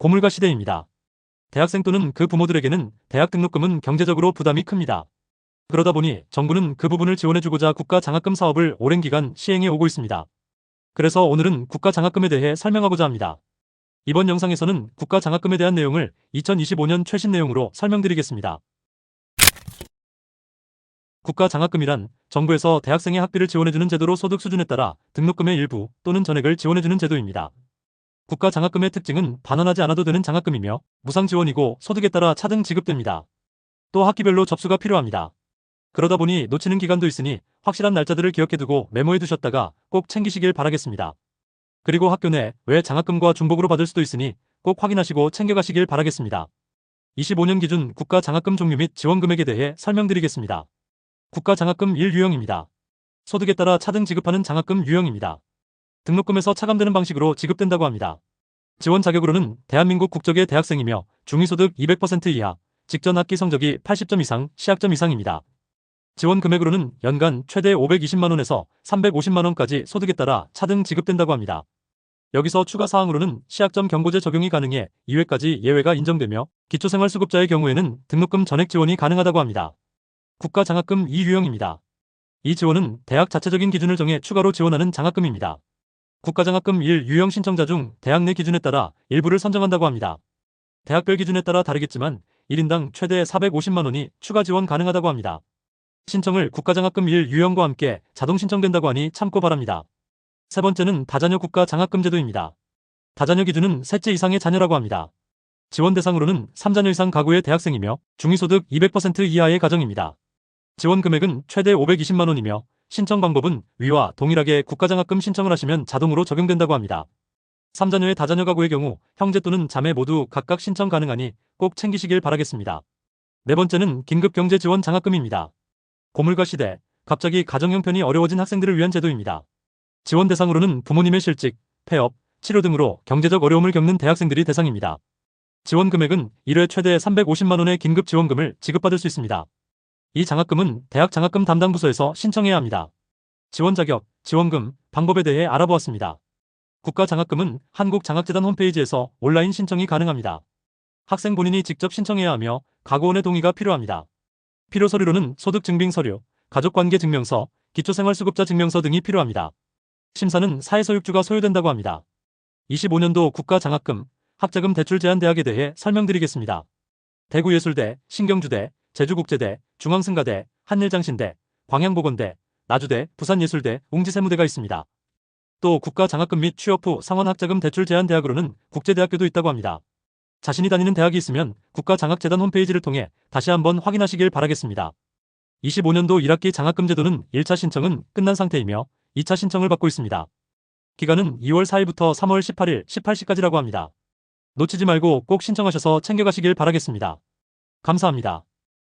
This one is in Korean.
고물가 시대입니다. 대학생 또는 그 부모들에게는 대학 등록금은 경제적으로 부담이 큽니다. 그러다 보니 정부는 그 부분을 지원해주고자 국가 장학금 사업을 오랜 기간 시행해 오고 있습니다. 그래서 오늘은 국가 장학금에 대해 설명하고자 합니다. 이번 영상에서는 국가 장학금에 대한 내용을 2025년 최신 내용으로 설명드리겠습니다. 국가 장학금이란 정부에서 대학생의 학비를 지원해주는 제도로 소득 수준에 따라 등록금의 일부 또는 전액을 지원해주는 제도입니다. 국가 장학금의 특징은 반환하지 않아도 되는 장학금이며 무상 지원이고 소득에 따라 차등 지급됩니다. 또 학기별로 접수가 필요합니다. 그러다 보니 놓치는 기간도 있으니 확실한 날짜들을 기억해두고 메모해 두셨다가 꼭 챙기시길 바라겠습니다. 그리고 학교 내외 장학금과 중복으로 받을 수도 있으니 꼭 확인하시고 챙겨가시길 바라겠습니다. 25년 기준 국가 장학금 종류 및 지원 금액에 대해 설명드리겠습니다. 국가 장학금 1 유형입니다. 소득에 따라 차등 지급하는 장학금 유형입니다. 등록금에서 차감되는 방식으로 지급된다고 합니다. 지원 자격으로는 대한민국 국적의 대학생이며 중위소득 200% 이하, 직전 학기 성적이 80점 이상, 시학점 이상입니다. 지원 금액으로는 연간 최대 520만원에서 350만원까지 소득에 따라 차등 지급된다고 합니다. 여기서 추가 사항으로는 시학점 경고제 적용이 가능해 2회까지 예외가 인정되며 기초생활수급자의 경우에는 등록금 전액 지원이 가능하다고 합니다. 국가 장학금 2유형입니다. 이 지원은 대학 자체적인 기준을 정해 추가로 지원하는 장학금입니다. 국가장학금 1 유형 신청자 중 대학 내 기준에 따라 일부를 선정한다고 합니다. 대학별 기준에 따라 다르겠지만 1인당 최대 450만원이 추가 지원 가능하다고 합니다. 신청을 국가장학금 1 유형과 함께 자동 신청된다고 하니 참고 바랍니다. 세 번째는 다자녀 국가장학금 제도입니다. 다자녀 기준은 셋째 이상의 자녀라고 합니다. 지원 대상으로는 3자녀 이상 가구의 대학생이며 중위소득 200% 이하의 가정입니다. 지원 금액은 최대 520만원이며 신청 방법은 위와 동일하게 국가장학금 신청을 하시면 자동으로 적용된다고 합니다. 3자녀의 다자녀 가구의 경우 형제 또는 자매 모두 각각 신청 가능하니 꼭 챙기시길 바라겠습니다. 네 번째는 긴급경제지원 장학금입니다. 고물가 시대, 갑자기 가정 형편이 어려워진 학생들을 위한 제도입니다. 지원 대상으로는 부모님의 실직, 폐업, 치료 등으로 경제적 어려움을 겪는 대학생들이 대상입니다. 지원 금액은 1회 최대 350만원의 긴급 지원금을 지급받을 수 있습니다. 이 장학금은 대학 장학금 담당 부서에서 신청해야 합니다. 지원 자격, 지원금, 방법에 대해 알아보았습니다. 국가 장학금은 한국장학재단 홈페이지에서 온라인 신청이 가능합니다. 학생 본인이 직접 신청해야 하며 가구원의 동의가 필요합니다. 필요 서류로는 소득증빙 서류, 가족관계 증명서, 기초생활수급자 증명서 등이 필요합니다. 심사는 사회소육주가 소요된다고 합니다. 25년도 국가장학금, 학자금 대출 제한 대학에 대해 설명드리겠습니다. 대구예술대, 신경주대, 제주국제대, 중앙승가대, 한일장신대, 광양보건대, 나주대, 부산예술대, 웅지세무대가 있습니다. 또 국가장학금 및 취업 후 상원학자금 대출 제한 대학으로는 국제대학교도 있다고 합니다. 자신이 다니는 대학이 있으면 국가장학재단 홈페이지를 통해 다시 한번 확인하시길 바라겠습니다. 25년도 1학기 장학금 제도는 1차 신청은 끝난 상태이며 2차 신청을 받고 있습니다. 기간은 2월 4일부터 3월 18일 18시까지라고 합니다. 놓치지 말고 꼭 신청하셔서 챙겨가시길 바라겠습니다. 감사합니다.